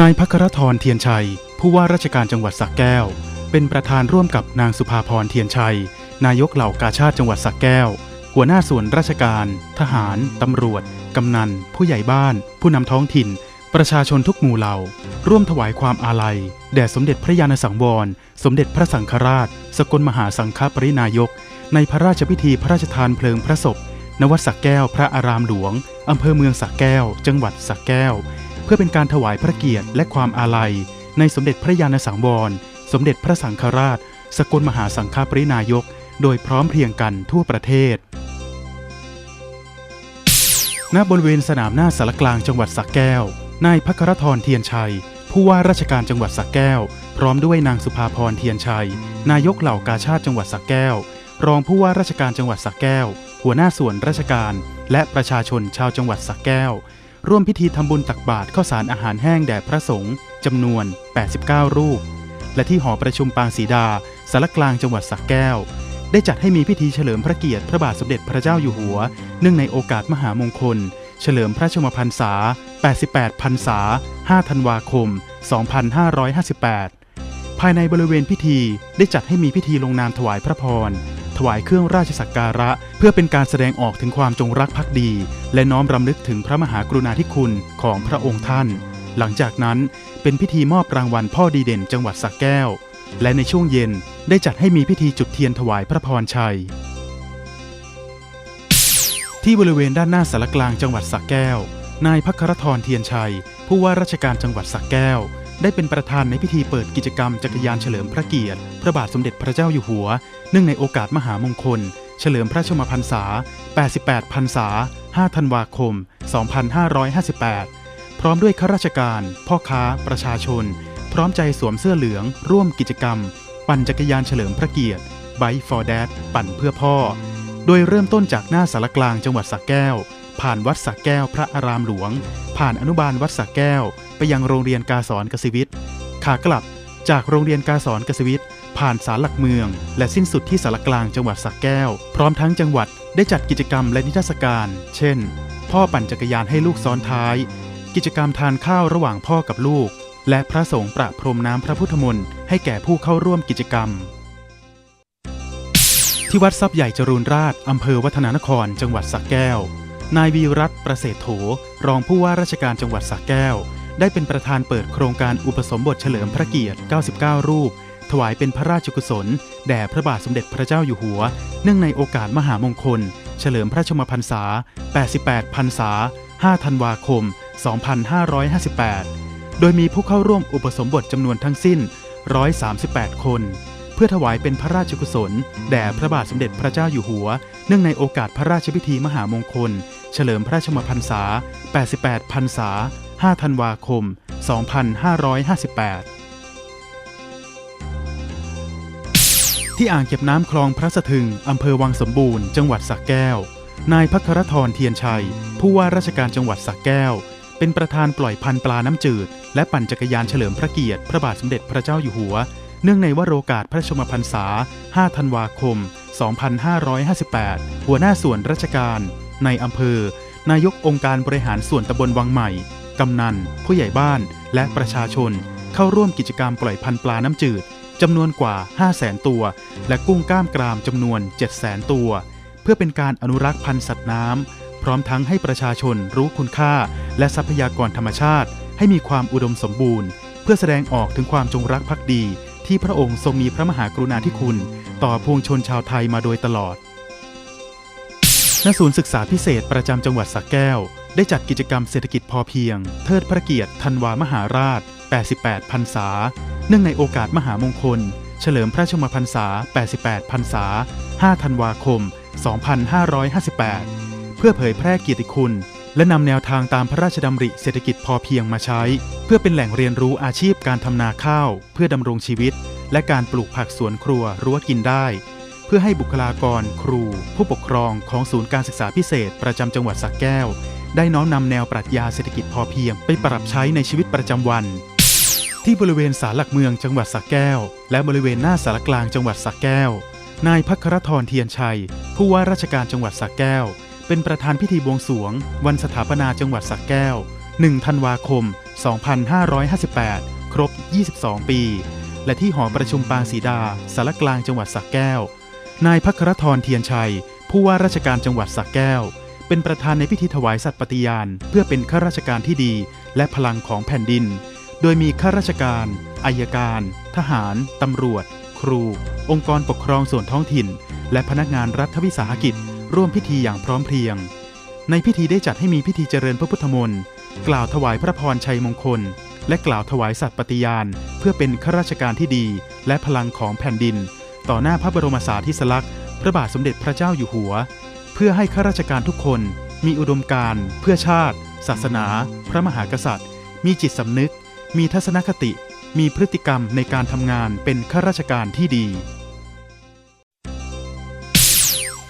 นายพัครธรเทียนชัย ผู้ว่าราชการจังหวัดสระแก้ว เป็นประธานร่วมกับนางสุภาพรเทียนชัย นายกเหล่ากาชาติจังหวัดสระแก้ว หัวหน้าส่วนราชการ ทหาร ตำรวจ กำนัน ผู้ใหญ่บ้าน ผู้นำท้องถิ่น ประชาชนทุกหมู่เหล่า ร่วมถวายความอาลัย แด่สมเด็จพระยาณสังวร สมเด็จพระสังฆราช สกลมหาสังฆปรินายก ในพระราชพิธีพระราชทานเพลิงพระศพณวัดสักแก้ว พระอารามหลวงอำเภอเมืองสักแก้ว จังหวัดสักแก้ว เพื่อเป็นการถวายพระเกียรติและความอาลัย ในสมเด็จพระยาณสังวร สมเด็จพระสังฆราช สกลมหาสังฆปรินายก โดยพร้อมเพรียงกันทั่วประเทศ ณ บริเวณสนามหน้าสารกลางจังหวัดสักแก้ว นายพัครธรเทียนชัย ผู้ว่าราชการจังหวัดสักแก้ว พร้อมด้วยนางสุภาพรเทียนชัย นายกเหล่ากาชาติจังหวัดสักแก้ว รองผู้ว่าราชการจังหวัดสักแก้ว หัวหน้าส่วนราชการ และประชาชนชาวจังหวัดสักแก้ว ร่วมพิธีทำบุญตักบาตรข้าวสารอาหารแห้งแด่พระสงฆ์จำนวน 89 รูป และที่หอประชุมปางศรีดาสารกลางจังหวัดสักแก้ว ได้จัดให้มีพิธีเฉลิมพระเกียรติพระบาทสมเด็จพระเจ้าอยู่หัว เนื่องในโอกาสมหามงคล เฉลิมพระชมพรรษา 88 พรรษา 5 ธันวาคม 2558 ภายในบริเวณพิธีได้จัดให้มีพิธีลงนามถวายพระพร ถวายเครื่องราชสักการะ เพื่อเป็นการแสดงออกถึงความจงรักภักดี และน้อมรำลึกถึงพระมหากรุณาธิคุณของพระองค์ท่าน หลังจากนั้นเป็นพิธีมอบรางวัลพ่อดีเด่นจังหวัดสระแก้ว และในช่วงเย็นได้จัดให้มีพิธีจุดเทียนถวายพระพรชัย ที่บริเวณด้านหน้าสารกลางจังหวัดสระแก้ว นายพัครธรเทียนชัย ผู้ว่าราชการจังหวัดสระแก้วได้เป็นประธานในพิธีเปิดกิจกรรมจักรยานเฉลิมพระเกียรติ พระบาทสมเด็จพระเจ้าอยู่หัว เนื่องในโอกาสมหามงคล เฉลิมพระชมพรรษา 88 พรรษา 5 ธันวาคม 2558 พร้อมด้วยข้าราชการ พ่อค้า ประชาชน พร้อมใจสวมเสื้อเหลือง ร่วมกิจกรรม ปั่นจักรยานเฉลิมพระเกียรติ Bike for Dad ปั่นเพื่อพ่อ โดยเริ่มต้นจากหน้าสารกลางจังหวัดสระแก้ว ผ่านวัดสระแก้วพระอารามหลวง ผ่านอนุบาลวัดสระแก้ว ไปยังโรงเรียนกาสอนกสิวิทย์ขากลับจากโรงเรียนกาสอนกสิวิทย์ ผ่านศาลหลักเมือง และสิ้นสุดที่สารกลางจังหวัดสระแก้ว พร้อมทั้งจังหวัดได้จัดกิจกรรมและนิทรรศการ เช่น พ่อปั่นจักรยานให้ลูกซ้อนท้าย กิจกรรมทานข้าวระหว่างพ่อกับลูก และพระสงฆ์ประพรมน้ำพระพุทธมนต์ให้แก่ผู้เข้าร่วมกิจกรรม ที่วัดทรัพย์ใหญ่จรูนราชอำเภอวัฒนานคร จังหวัดสระแก้ว นายวีรัตประเสริฐโถ รองผู้ว่าราชการจังหวัดสระแก้ว ได้เป็นประธานเปิดโครงการอุปสมบทเฉลิมพระเกียรติ 99 รูป ถวายเป็นพระราชกุศล แด่พระบาทสมเด็จพระเจ้าอยู่หัว เนื่องในโอกาสมหามงคล เฉลิมพระชมพรรษา 88 พรรษา 5 ธันวาคม 2558 โดยมีผู้เข้าร่วมอุปสมบทจำนวนทั้งสิ้น 138 คน เพื่อถวายเป็นพระราชกุศล แด่พระบาทสมเด็จพระเจ้าอยู่หัว เนื่องในโอกาสพระราชพิธีมหามงคล เฉลิมพระชมพรรษา 88 พรรษา 5 ธันวาคม 2558 ที่อ่างเก็บน้ำคลองพระสะทึงอำเภอวังสมบูรณ์ จังหวัดสระแก้ว นายพัครธรเทียนชัย ผู้ว่าราชการจังหวัดสระแก้ว เป็นประธานปล่อยพันธุ์ปลาน้ำจืด และปั่นจักรยานเฉลิมพระเกียรติ พระบาทสมเด็จพระเจ้าอยู่หัว เนื่องในวโรกาสพระชมพรรษา 5 ธันวาคม 2558 หัวหน้าส่วนราชการ ในอำเภอ นายกองค์การบริหารส่วนตำบลวังใหม่ กำนัน ผู้ใหญ่บ้าน และประชาชน เข้าร่วมกิจกรรมปล่อยพันธุ์ปลาน้ำจืด จำนวนกว่า 500,000 ตัว และกุ้งกล้ามกรามจำนวน 700,000 ตัว เพื่อเป็นการอนุรักษ์พันธุ์สัตว์น้ำ พร้อมทั้งให้ประชาชนรู้คุณค่า และทรัพยากรธรรมชาติ ให้มีความอุดมสมบูรณ์ เพื่อแสดงออกถึงความจงรักภักดี ที่พระองค์ทรงมีพระมหากรุณาธิคุณ ต่อพวงชนชาวไทยมาโดยตลอดณศูนย์ศึกษาพิเศษประจำจังหวัดสระแก้ว ได้จัดกิจกรรมเศรษฐกิจพอเพียง เทิดพระเกียรติธันวามหาราช 88 พรรษา เนื่องในโอกาสมหามงคล เฉลิมพระชมพรรษา 88 พรรษา 5 ธันวาคม 2558 เพื่อเผยแพร่เกียรติคุณ และนำแนวทางตามพระราชดำริเศรษฐกิจพอเพียงมาใช้ เพื่อเป็นแหล่งเรียนรู้อาชีพการทำนาข้าว เพื่อดำรงชีวิต และการปลูกผักสวนครัวรั้วกินได้ เพื่อให้บุคลากร ครู ผู้ปกครองของศูนย์การศึกษาพิเศษ ประจำจังหวัดสระแก้วได้น้อมนำแนวปรัชญาเศรษฐกิจพอเพียงไปปรับใช้ในชีวิตประจำวัน ที่บริเวณศาลหลักเมืองจังหวัดสระแก้ว และบริเวณหน้าสารกลางจังหวัดสระแก้ว นายพัครธรเทียนชัย ผู้ว่าราชการจังหวัดสระแก้ว เป็นประธานพิธีบวงสรวง วันสถาปนาจังหวัดสระแก้ว 1 ธันวาคม 2558 ครบ 22 ปี และที่หอประชุมปางสีดาสารกลางจังหวัดสระแก้ว นายพัครธรเทียนชัย ผู้ว่าราชการจังหวัดสระแก้ว เป็นประธานในพิธีถวายสัตย์ปฏิญาณ เพื่อเป็นข้าราชการที่ดี และพลังของแผ่นดิน โดยมีข้าราชการ อายการ ทหาร ตำรวจ ครู องค์กรปกครองส่วนท้องถิ่น และพนักงานรัฐวิสาหกิจ ร่วมพิธีอย่างพร้อมเพรียง ในพิธีได้จัดให้มีพิธีเจริญพระพุทธมนต์ กล่าวถวายพระพรชัยมงคล และกล่าวถวายสัตย์ปฏิญาณ เพื่อเป็นข้าราชการที่ดี และพลังของแผ่นดิน ต่อหน้าพระบรมสารีสลักษณ์พระบาทสมเด็จพระเจ้าอยู่หัว เพื่อให้ข้าราชการทุกคนมีอุดมการณ์เพื่อชาติ ศาสนา พระมหากษัตริย์ มีจิตสำนึก มีทัศนคติ มีพฤติกรรมในการทำงานเป็นข้าราชการที่ดี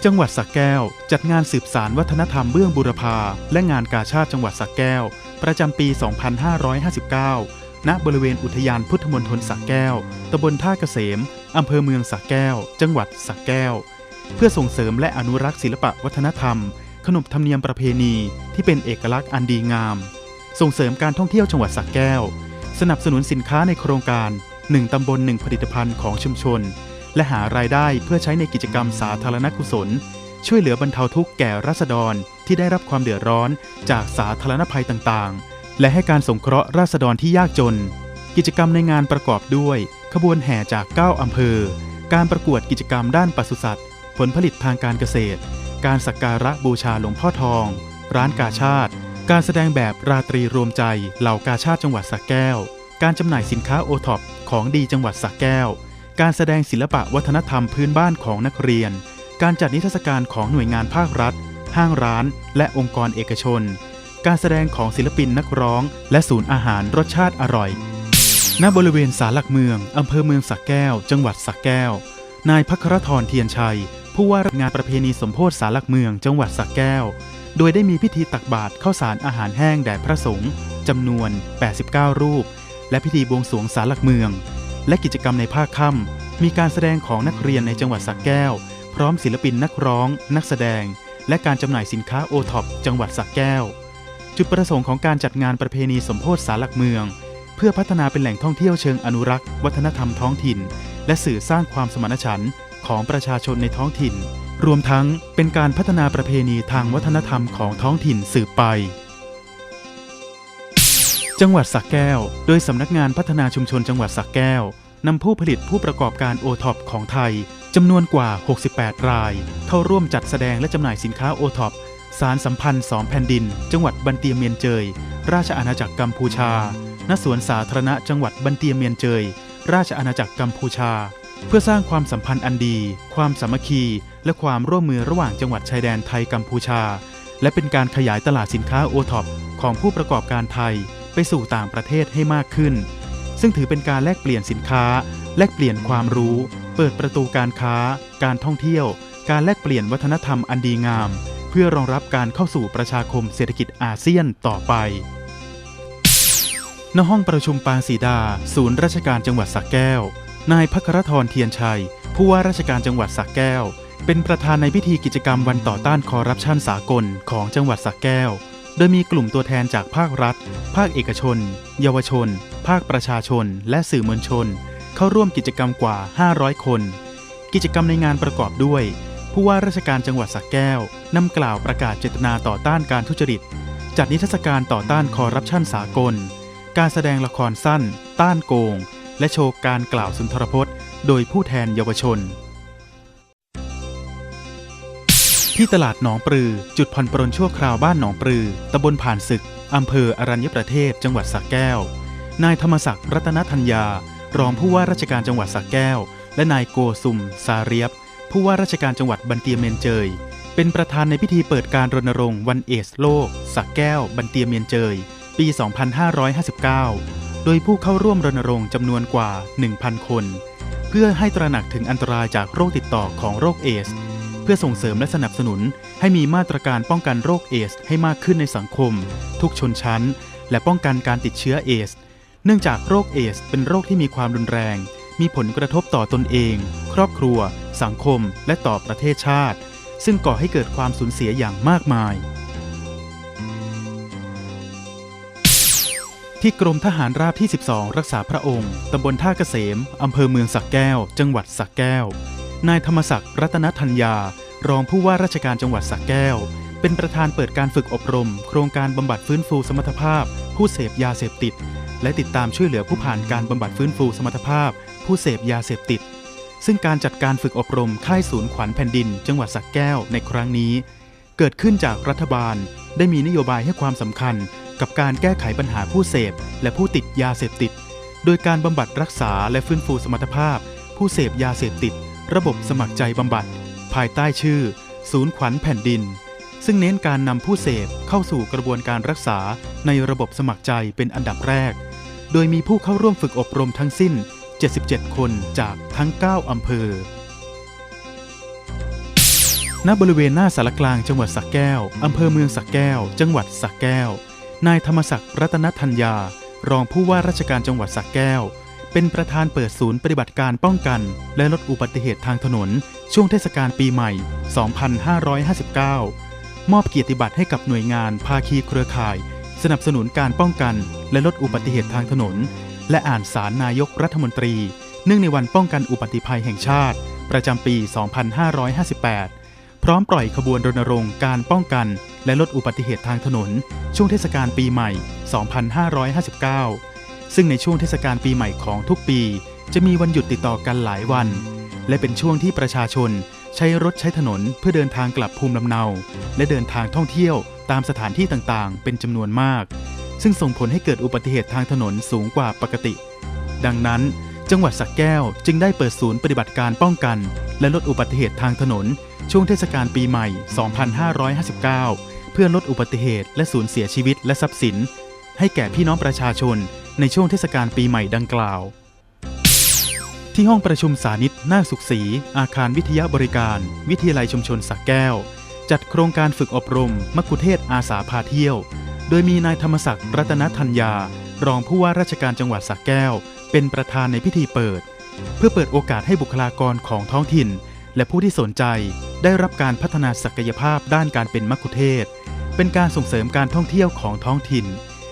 จังหวัดสระแก้ว จัดงานสืบสารวัฒนธรรมเบื้องบุรพา และงานกาชาติจังหวัดสระแก้ว ประจำปี 2559 ณ บริเวณอุทยานพุทธมณฑลสระแก้ว ตำบลท่าเกษม อำเภอเมืองสระแก้ว จังหวัดสระแก้ว เพื่อส่งเสริมและอนุรักษ์ศิลปะวัฒนธรรม ขนบธรรมเนียมประเพณีที่เป็นเอกลักษณ์อันดีงามส่งเสริมการท่องเที่ยวจังหวัดสระแก้ว สนับสนุนสินค้าในโครงการ 1 ตำบล 1 ผลิตภัณฑ์ของชุมชน และหารายได้เพื่อใช้ในกิจกรรมสาธารณกุศล ช่วยเหลือบรรเทาทุกข์แก่รัษฎรที่ได้รับความเดือดร้อนจากสาธารณภัยต่างๆ และให้การสงเคราะห์ราษฎรที่ยากจน กิจกรรมในงานประกอบด้วย ขบวนแห่จาก 9 อำเภอ การประกวดกิจกรรมด้านปศุสัตว์ ผลผลิตทางการเกษตร การสักการะบูชาหลวงพ่อทอง ร้านกาชาติ การแสดงแบบราตรีรวมใจเหล่ากาชาติจังหวัดสระแก้ว การจำหน่ายสินค้าโอท็อปของดีจังหวัดสระแก้ว การแสดงศิลปะวัฒนธรรมพื้นบ้านของนักเรียน การจัดนิทรรศการของหน่วยงานภาครัฐ ห้างร้าน และองค์กรเอกชน การแสดงของศิลปินนักร้อง และศูนย์อาหารรสชาติอร่อย ณ บริเวณศาลหลักเมืองอำเภอเมืองสระแก้ว จังหวัดสระแก้ว นายพัครธรเทียนชัย ผู้ว่าราชงานประเพณีสมโพธิศาลหลักเมืองจังหวัดสระแก้ว โดยได้มีพิธีตักบาตรข้าวสารอาหารแห้งแด่พระสงฆ์จำนวน 89 รูป และพิธีบวงสรวงศาลหลักเมือง และกิจกรรมในภาคค่ำมีการแสดงของนักเรียนในจังหวัดสระแก้ว พร้อมศิลปินนักร้อง นักแสดง และการจำหน่ายสินค้าโอท็อปจังหวัดสระแก้ว จุดประสงค์ของการจัดงานประเพณีสมโพธิศาลหลักเมือง เพื่อพัฒนาเป็นแหล่งท่องเที่ยวเชิงอนุรักษ์ วัฒนธรรมท้องถิ่น และสื่อสร้างความสมานฉันท์ ของประชาชนในท้องถิ่น รวมทั้งเป็นการพัฒนาประเพณีทางวัฒนธรรมของท้องถิ่นสืบไป จังหวัดสระแก้ว โดยสำนักงานพัฒนาชุมชนจังหวัดสระแก้วนำผู้ผลิตผู้ประกอบการโอท็อปของไทยจำนวนกว่า 68 ราย เข้าร่วมจัดแสดงและจำหน่ายสินค้าโอท็อปสารสัมพันธ์สองแผ่นดิน จังหวัดบันเตียเมียนเจย ราชอาณาจักรกัมพูชา ณ สวนสาธารณะจังหวัดบันเตียเมียนเจย ราชอาณาจักรกัมพูชา เพื่อสร้างความสัมพันธ์อันดี ความสามัคคี และความร่วมมือระหว่างจังหวัดชายแดนไทยกัมพูชา และเป็นการขยายตลาดสินค้าโอท็อปของผู้ประกอบการไทยไปสู่ต่างประเทศให้มากขึ้น ซึ่งถือเป็นการแลกเปลี่ยนสินค้า แลกเปลี่ยนความรู้ เปิดประตูการค้า การท่องเที่ยว การแลกเปลี่ยนวัฒนธรรมอันดีงาม เพื่อรองรับการเข้าสู่ประชาคมเศรษฐกิจอาเซียนต่อไปณห้องประชุมปางสีดา ศูนย์ราชการจังหวัดสระแก้ว นายพัครธรเทียนชัย ผู้ว่าราชการจังหวัดสระแก้ว เป็นประธานในพิธีกิจกรรมวันต่อต้านคอร์รัปชันสากลของจังหวัดสระแก้ว โดยมีกลุ่มตัวแทนจากภาครัฐ ภาคเอกชน เยาวชน ภาคประชาชน และสื่อมวลชน เข้าร่วมกิจกรรมกว่า 500 คน กิจกรรมในงานประกอบด้วย ผู้ว่าราชการจังหวัดสระแก้วนำกล่าวประกาศเจตนาต่อต้านการทุจริต จัดนิทรรศการต่อต้านคอร์รัปชันสากล การแสดงละครสั้น ต้านโกง และโชว์การกล่าวสุนทรพจน์โดยผู้แทนเยาวชน ที่ตลาดหนองปลือ จุดผ่อนปรนชั่วคราวบ้านหนองปลือตำบลผ่านศึกอำเภออรัญญประเทศจังหวัดสระแก้ว นายธรรมศักดิ์รัตนธัญญารองผู้ว่าราชการจังหวัดสระแก้ว และนายโกซุมซาเรียบ ผู้ว่าราชการจังหวัดบันเตียเมียนเจย เป็นประธานในพิธีเปิดการรณรงค์วันเอสโลกสระแก้ว บันเตียเมียนเจย ปี 2559 โดยผู้เข้าร่วมรณรงค์จำนวนกว่า 1,000 คน เพื่อให้ตระหนักถึงอันตรายจากโรคติดต่อของโรคเอส เพื่อส่งเสริมและสนับสนุน ให้มีมาตรการป้องกันโรคเอส ให้มากขึ้นในสังคม ทุกชนชั้น และป้องกันการติดเชื้อเอส เนื่องจากโรคเอส เป็นโรคที่มีความรุนแรง มีผลกระทบต่อตนเอง ครอบครัว สังคม และต่อประเทศชาติ ซึ่งก่อให้เกิดความสูญเสียอย่างมากมาย ที่กรมทหารราบที่ 12 รักษาพระองค์ ตำบลท่าเกษม อำเภอเมืองสักแก้ว จังหวัดสักแก้ว นายธรรมศักดิ์รัตนธัญญา รองผู้ว่าราชการจังหวัดสักแก้ว เป็นประธานเปิดการฝึกอบรม โครงการบำบัดฟื้นฟูสมรรถภาพ ผู้เสพยาเสพติด และติดตามช่วยเหลือผู้ผ่านการบำบัดฟื้นฟูสมรรถภาพ ผู้เสพยาเสพติด ซึ่งการจัดการฝึกอบรมค่ายศูนย์ขวัญแผ่นดิน จังหวัดสักแก้วในครั้งนี้ เกิดขึ้นจากรัฐบาล ได้มีนโยบายให้ความสำคัญกับการแก้ไขปัญหาผู้เสพ และผู้ติดยาเสพติด โดยการบำบัดรักษาและฟื้นฟูสมรรถภาพ ผู้เสพยาเสพติด ระบบสมัครใจบำบัด ภายใต้ชื่อ ศูนย์ขวัญแผ่นดิน ซึ่งเน้นการนำผู้เสพเข้าสู่กระบวนการรักษาในระบบสมัครใจเป็นอันดับแรก โดยมีผู้เข้าร่วมฝึกอบรมทั้งสิ้น 77 คนจากทั้ง 9 อำเภอ ณบริเวณหน้าสารกลางจังหวัดสักแก้ว อำเภอเมืองสักแก้ว จังหวัดสักแก้ว นายธรรมศักดิ์รัตนธัญญา รองผู้ว่าราชการจังหวัดสักแก้ว เป็นประธานเปิดศูนย์ปฏิบัติการป้องกัน และลดอุบัติเหตุทางถนน ช่วงเทศกาลปีใหม่ 2559 มอบเกียรติบัตรให้กับหน่วยงานภาคีเครือข่าย สนับสนุนการป้องกันและลดอุบัติเหตุทางถนน และอ่านสารนายกรัฐมนตรี เนื่องในวันป้องกันอุบัติภัยแห่งชาติ ประจำปี 2558 พร้อมปล่อยขบวนรณรงค์การป้องกัน และลดอุบัติเหตุทางถนน ช่วงเทศกาลปีใหม่ 2559 ซึ่งในช่วงเทศกาลปีใหม่ของทุกปี จะมีวันหยุดติดต่อกันหลายวัน และเป็นช่วงที่ประชาชนใช้รถใช้ถนนเพื่อเดินทางกลับภูมิลำเนา และเดินทางท่องเที่ยวตามสถานที่ต่างๆ เป็นจำนวนมาก ซึ่งส่งผลให้เกิดอุบัติเหตุทางถนนสูงกว่าปกติ ดังนั้น จังหวัดสักแก้วจึงได้เปิดศูนย์ปฏิบัติการป้องกัน และลดอุบัติเหตุทางถนน ช่วงเทศกาลปีใหม่ 2559 เพื่อลดอุบัติเหตุและสูญเสียชีวิตและทรัพย์สิน ให้แก่พี่น้องประชาชนในช่วงเทศกาลปีใหม่ดังกล่าว ที่ห้องประชุมสานิตนาสุขศรีอาคารวิทยาบริการ วิทยาลัยชุมชนสักแก้ว จัดโครงการฝึกอบรม มักคุเทศอาสาพาเที่ยว โดยมีนายธรรมศักดิ์รัตนธัญญารองผู้ว่าราชการจังหวัดสักแก้ว เป็นประธานในพิธีเปิด เพื่อเปิดโอกาสให้บุคลากรของท้องถิ่น และผู้ที่สนใจได้รับการพัฒนาศักยภาพด้านการเป็นมักคุเทศ เป็นการส่งเสริมการท่องเที่ยวของท้องถิ่น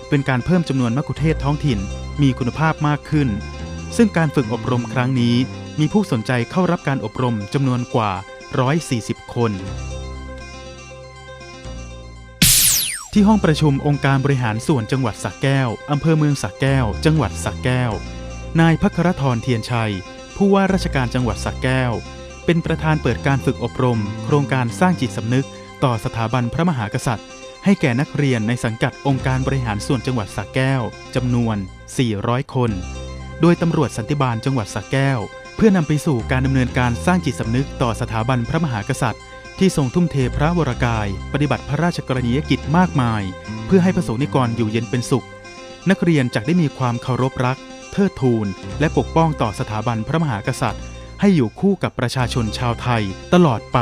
เป็นการเพิ่มจำนวนมักคุเทศท้องถิ่นมีคุณภาพมากขึ้น ซึ่งการฝึกอบรมครั้งนี้ มีผู้สนใจเข้ารับการอบรมจำนวนกว่า 140 คน ที่ห้องประชุมองค์การบริหารส่วนจังหวัดสักแก้วอำเภอเมืองสักแก้ว จังหวัดสักแก้ว นายพัครธรเทียนชัย ผู้ว่าราชการจังหวัดสักแก้ว เป็นประธานเปิดการฝึกอบรม โครงการสร้างจิตสำนึก ต่อสถาบันพระมหากษัตริย์ ให้แก่นักเรียนในสังกัดองค์การบริหารส่วนจังหวัดสักแก้วจำนวน 400 คน โดยตำรวจสันติบาลจังหวัดสักแก้ว เพื่อนำไปสู่การดำเนินการสร้างจิตสำนึก ต่อสถาบันพระมหากษัตริย์ ที่ทรงทุ่มเทพระวรากาย ปฏิบัติพระราชกรณียกิจมากมาย เพื่อให้ประสงค์นิกรอยู่เย็นเป็นสุข นักเรียนจะได้มีความเคารพรัก เทิดทูนและปกป้องต่อสถาบันพระมหากษัตริย์ ให้อยู่คู่กับประชาชนชาวไทยตลอดไป